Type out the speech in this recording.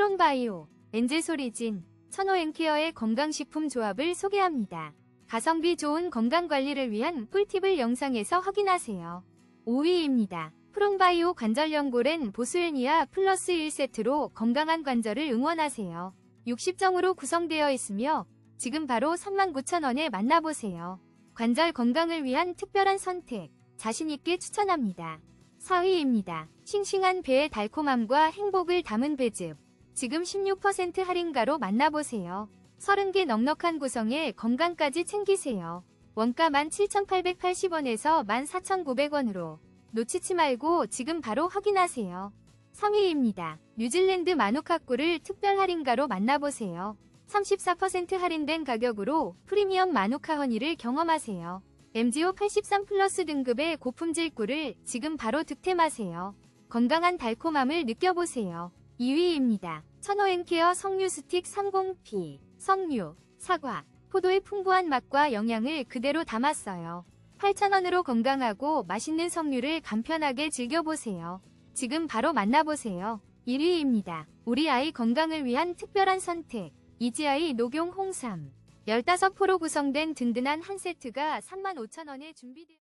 프롬바이오, 엔젤소리진, 천호앤케어의 건강식품 조합을 소개합니다. 가성비 좋은 건강관리를 위한 꿀팁을 영상에서 확인하세요. 5위입니다. 프롬바이오 관절연골엔 보스웰니아 플러스 1세트로 건강한 관절을 응원하세요. 60정으로 구성되어 있으며 지금 바로 39,000원에 만나보세요. 관절 건강을 위한 특별한 선택, 자신있게 추천합니다. 4위입니다. 싱싱한 배의 달콤함과 행복을 담은 배즙. 지금 16% 할인가로 만나보세요. 30개 넉넉한 구성에 건강까지 챙기세요. 원가 17,880원에서 14,900원으로 놓치지 말고 지금 바로 확인하세요. 3위입니다. 뉴질랜드 마누카꿀을 특별 할인가로 만나보세요. 34% 할인된 가격으로 프리미엄 마누카 허니를 경험하세요. MGO 83 플러스 등급의 고품질 꿀을 지금 바로 득템하세요. 건강한 달콤함을 느껴보세요. 2위입니다. 천호앤케어 석류 스틱 30P 석류, 사과, 포도의 풍부한 맛과 영양을 그대로 담았어요. 8,000원으로 건강하고 맛있는 석류를 간편하게 즐겨보세요. 지금 바로 만나보세요. 1위입니다. 우리 아이 건강을 위한 특별한 선택. 이지아이 녹용 홍삼. 15포로 구성된 든든한 한 세트가 35,000원에 준비되어